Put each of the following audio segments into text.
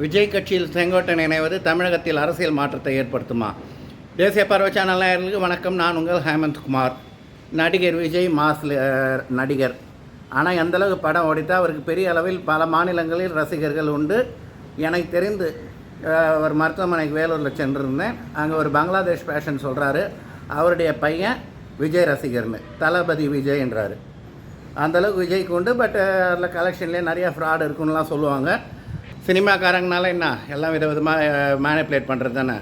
விஜய் கட்சியில் செங்கோட்டன் இணைவது தமிழகத்தில் அரசியல் மாற்றத்தை ஏற்படுத்துமா? தேசிய பருவ சேனல் வணக்கம். நான் உங்கள் ஹேமந்த்குமார் நடிகர் விஜய் மாஸ் நடிகர். ஆனால் எந்தளவுக்கு படம் ஓடித்தால் அவருக்கு பெரிய அளவில் பல மாநிலங்களில் ரசிகர்கள் உண்டு. எனக்கு தெரிந்து ஒரு மருத்துவமனைக்கு வேலூரில் சென்றிருந்தேன். அங்கே ஒரு பங்களாதேஷ் பேஷன் சொல்கிறாரு அவருடைய பையன் விஜய் ரசிகர்னு. தளபதி விஜய் என்றார். அந்தளவுக்கு விஜய்க்கு உண்டு பட் அதில் கலெக்ஷன்லேயே நிறையா ஃப்ராடு இருக்குன்னுலாம் சொல்லுவாங்க. சினிமாக்காரங்கனால என்ன? எல்லாம் விதவிதமாக மேனிப்புலேட் பண்ணுறது தானே?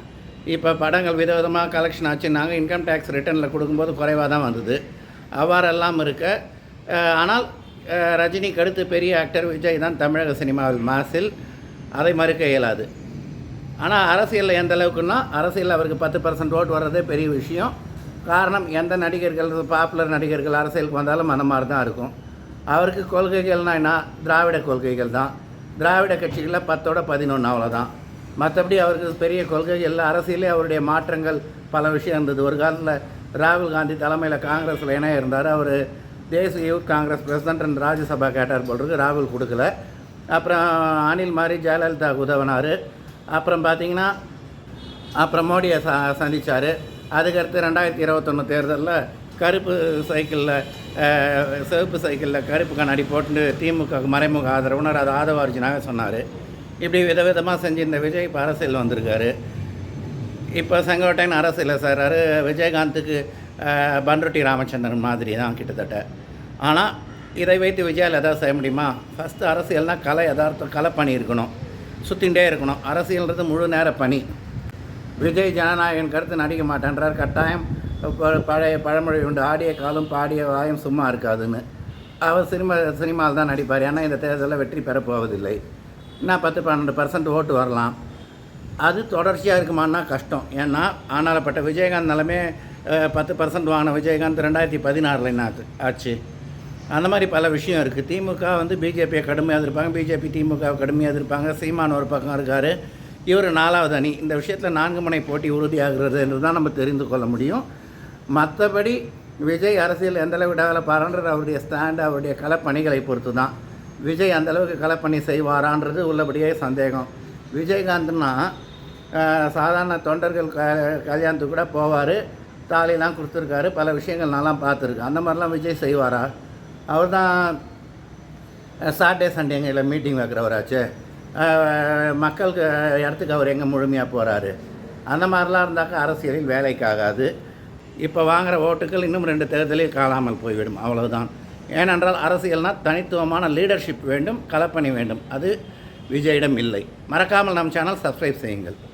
இப்போ படங்கள் விதவிதமாக கலெக்ஷன் ஆச்சு. நாங்கள் இன்கம் டேக்ஸ் ரிட்டர்னில் கொடுக்கும்போது குறைவாக தான் வந்தது. அவ்வாறெல்லாம் இருக்க ஆனால் ரஜினிக்கு அடுத்து பெரிய ஆக்டர் விஜய் தான் தமிழக சினிமாவில் மாசில். அதை மறுக்க இயலாது. ஆனால் அரசியலில் எந்த அளவுக்குன்னா அரசியலில் அவருக்கு பத்து பர்சன்ட் ஓட் வர்றதே பெரிய விஷயம். காரணம் எந்த நடிகர்கள் பாப்புலர் நடிகர்கள் அரசியலுக்கு வந்தாலும் அந்த மாதிரி தான் இருக்கும். அவருக்கு கொள்கைகள்னால் என்ன? திராவிட கொள்கைகள் தான். திராவிட கட்சிகளில் பத்தோட பதினொன்று அவ்வளோதான் மற்றபடி அவருக்கு பெரிய கொள்கை எல்லா அரசியலே அவருடைய மாற்றங்கள் பல விஷயம் இருந்தது. ஒரு காலத்தில் ராகுல் காந்தி தலைமையில் காங்கிரஸில் இணைய இருந்தார். அவர் தேசிய யூத் காங்கிரஸ் பிரசிடண்ட் ராஜ்யசபா கேட்டார் போல் இருக்கு. ராகுல் கொடுக்கல. அப்புறம் அனில் மாதிரி ஜெயலலிதா உதவினார். அப்புறம் பார்த்திங்கன்னா அப்புறம் மோடியை ச சந்தித்தார் அதுக்கடுத்து ரெண்டாயிரத்தி இருபத்தொன்று தேர்தலில் கருப்பு சைக்கிளில் சிவப்பு சைக்கிளில் கருப்பு கண்ணாடி போட்டு திமுக மறைமுக ஆதரவுனர் அது ஆதவார்ஜினாக சொன்னார். இப்படி விதவிதமாக செஞ்சு இந்த விஜய் இப்போ அரசியல் வந்திருக்காரு. இப்போ செங்கோட்டையன் அரசியல் சார் விஜயகாந்துக்கு அஹ், பன்ருட்டி ராமச்சந்திரன் மாதிரி தான் கிட்டத்தட்ட. ஆனால் இதை வைத்து விஜயால் எதாவது செய்ய முடியுமா? ஃபஸ்ட்டு அரசியல்னால் கலை யதார்த்தம் கலை பணி இருக்கணும். சுற்றிகிட்டே இருக்கணும். அரசியல்ன்றது முழு நேர பணி. விஜய் ஜனநாயகன் கருத்து நடிக்க மாட்டேன்றார். கட்டாயம் பழைய பழமொழி உண்டு. ஆடிய காலம் பாடிய வாயும் சும்மா இருக்காதுன்னு. அவர் சினிமா சினிமாவில் தான் நடிப்பார். ஏன்னா இந்த தேர்தலில் வெற்றி பெறப் போவதில்லை. என்ன பத்து பன்னெண்டு பர்சன்ட் ஓட்டு வரலாம். அது தொடர்ச்சியாக இருக்குமான்னா கஷ்டம். ஏன்னா ஆனாலப்பட்ட விஜயகாந்த் நிலமே பத்து பர்சன்ட் வாங்கின விஜயகாந்த் ரெண்டாயிரத்தி பதினாறில் என்ன ஆச்சு- அந்த மாதிரி பல விஷயம் இருக்குது திமுக வந்து பிஜேபியை கடுமையாக எதிர்ப்பாங்க. பிஜேபி திமுக கடுமையாக எதிர்ப்பாங்க. சீமான் ஒரு பக்கம் இருக்கார். இவர் நாலாவது அணி. இந்த விஷயத்தில் நான்கு முனை போட்டி உறுதியாகிறது என்று தான் நம்ம தெரிந்து கொள்ள முடியும். மற்றபடி விஜய் அரசியல் எந்தளவு டெவலப் ஆகிறான்றது அவருடைய ஸ்டாண்ட் அவருடைய களப்பணிகளை பொறுத்து தான் விஜய் அந்தளவுக்கு களப்பணி செய்வாரான்றது உள்ளபடியே சந்தேகம். விஜயகாந்த்னா சாதாரண தொண்டர்கள் க கல்யாணத்துக்கு கூட போவார் தாலிலாம் கொடுத்துருக்காரு பல விஷயங்கள் நான்லாம் பார்த்துருக்கேன். அந்த மாதிரிலாம் விஜய் செய்வாரா? அவர் தான் சாட்டர்டே சண்டேங்களில் மீட்டிங் வைக்கிறவராச்சு. மக்களுக்கு இடத்துக்கு அவர் எங்கே முழுமையாக போகிறாரு அந்த மாதிரிலாம் இருந்தாக்கா அரசியலில் வேலைக்காகாது இப்போ வாங்குகிற ஓட்டுகள் இன்னும் ரெண்டு தேர்தலில் காணாமல் போய்விடும் அவ்வளவுதான். ஏனென்றால் அரசியல்னால் தனித்துவமான லீடர்ஷிப் வேண்டும் கலப்பணி வேண்டும். அது விஜயிடம் இல்லை. மறக்காமல் நம் சேனல் சப்ஸ்கிரைப் செய்யுங்கள்.